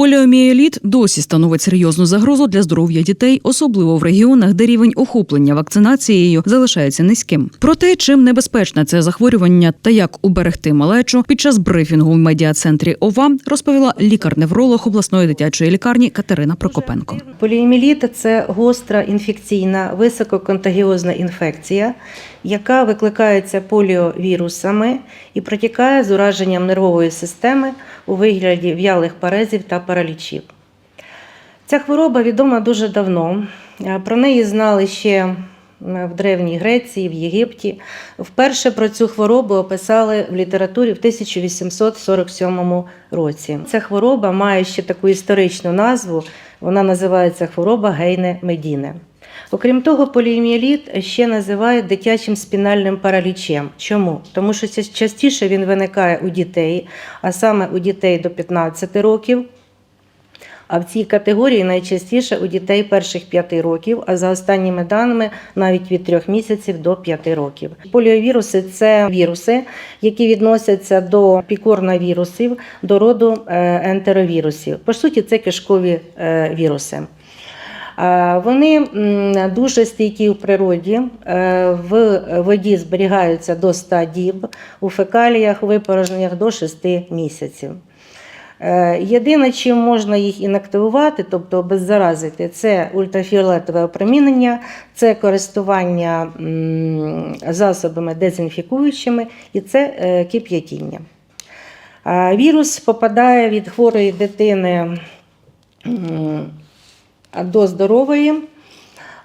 Поліомієліт досі становить серйозну загрозу для здоров'я дітей, особливо в регіонах, де рівень охоплення вакцинацією залишається низьким. Про те, чим небезпечне це захворювання та як уберегти малечу під час брифінгу в медіа-центрі ОВА розповіла лікар-невролог обласної дитячої лікарні Катерина Прокопенко. Поліоміліт – це гостра інфекційна висококонтагіозна інфекція, яка викликається поліовірусами і протікає з ураженням нервової системи у вигляді в'ялих парезів та паралічів. Ця хвороба відома дуже давно. Е, Про неї знали ще в Древній Греції, в Єгипті. Вперше про цю хворобу описали в літературі в 1847 році. Ця хвороба має ще таку історичну назву. Вона називається хвороба Гейне Медіне. Окрім того, поліомієліт ще називають дитячим спінальним паралічем. Чому? Тому що частіше він виникає у дітей, а саме у дітей до 15 років. А в цій категорії найчастіше у дітей перших 5 років, а за останніми даними навіть від 3 місяців до 5 років. Поліовіруси це віруси, які відносяться до пікорновірусів, до роду е, ентеровірусів. По суті, це кишкові е, віруси. Е, Вони дуже стійкі в природі, е, в воді зберігаються до 100 діб, у фекаліях, випорожненнях до 6 місяців. Е, Єдине, чим можна їх інактивувати, тобто обеззаразити, це ультрафіолетове опромінення, це користування засобами дезінфікуючими і це кип'ятіння. Вірус попадає від хворої дитини до здорової.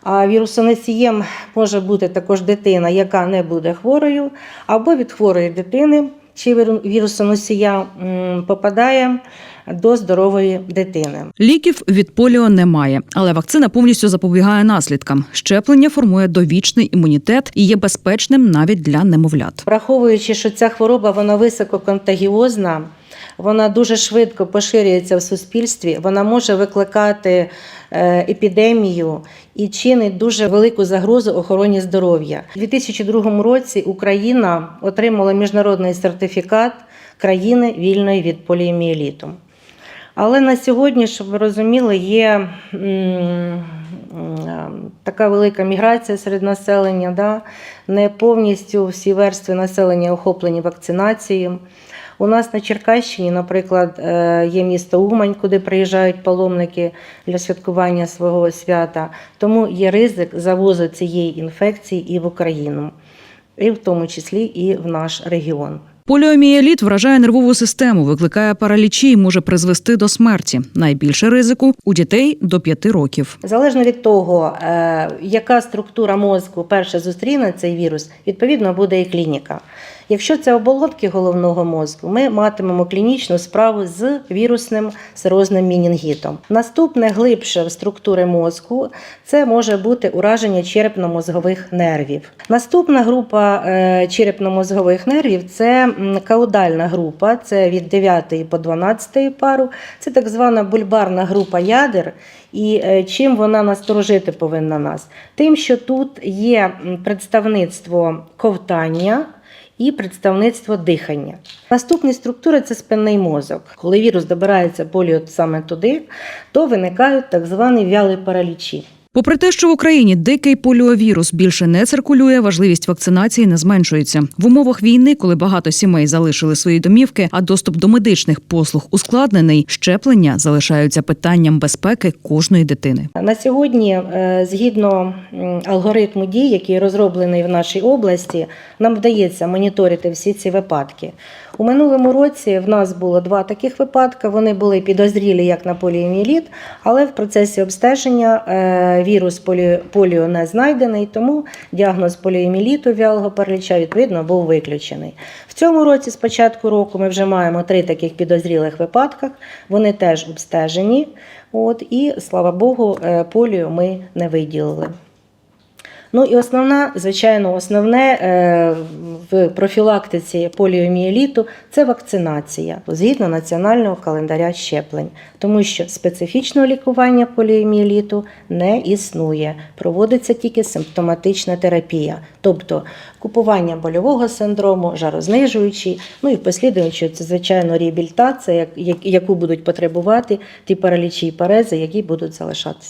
А вірусоносієм може бути також дитина, яка не буде хворою, або від хворої дитини чи віру- вірусоносія попадає до здорової дитини. Ліків від поліо немає, але вакцина повністю запобігає наслідкам. Щеплення формує довічний імунітет і є безпечним навіть для немовлят. Враховуючи, що ця хвороба вона висококонтагіозна, вона дуже швидко поширюється в суспільстві, вона може викликати е, епідемію і чинить дуже велику загрозу охороні здоров'я. У 2002 році Україна отримала міжнародний сертифікат країни вільної від поліомієліту. Але на сьогодні, щоб ви розуміли, є м, м, така велика міграція серед населення, да? не повністю всі верстви населення охоплені вакцинацією. У нас на Черкащині, наприклад, е, є місто Умань, куди приїжджають паломники для святкування свого свята. Тому є ризик завозу цієї інфекції і в Україну, і в тому числі і в наш регіон. Поліомієліт вражає нервову систему, викликає паралічі і може призвести до смерті. Найбільше ризику у дітей до 5 років. Залежно від того, е, яка структура мозку перше зустріне цей вірус, відповідно буде і клініка. Якщо це оболонки головного мозку, ми матимемо клінічну справу з вірусним сирозним мінінгітом. Наступне глибше в структури мозку це може бути ураження черепно-мозгових нервів. Наступна група е, черепно-мозгових нервів це каудальна група, це від 9 по 12 пару. Це так звана бульбарна група ядер. І е, чим вона насторожити повинна нас? Тим, що тут є представництво ковтання і представництво дихання. Наступна структура це спинний мозок. Коли вірус добирається поліо саме туди, то виникають так звані вяли паралічі. Попри те, що в Україні дикий поліовірус більше не циркулює, важливість вакцинації не зменшується. В умовах війни, коли багато сімей залишили свої домівки, а доступ до медичних послуг ускладнений, щеплення залишаються питанням безпеки кожної дитини. На сьогодні, е, згідно алгоритму дій, який розроблений в нашій області, нам вдається моніторити всі ці випадки. У минулому році в нас було два таких випадки. Вони були підозрілі як на поліоміеліт, але в процесі обстеження е, вірус полі- поліо не знайдений, тому діагноз поліоміеліту вялого параліча відповідно був виключений. В цьому році, з початку року, ми вже маємо три таких підозрілих випадках. Вони теж обстежені. От, і слава Богу, е, поліо ми не виділили. Ну і основна, звичайно, основне е, в профілактиці поліомієліту це вакцинація згідно національного календаря щеплень, тому що специфічного лікування поліомієліту не існує. Проводиться тільки симптоматична терапія, тобто купування больового синдрому, жарознижуючі, ну і послідуючи, це звичайно реабілітація, як- як- яку будуть потребувати ті паралічі і парези, які будуть залишатися.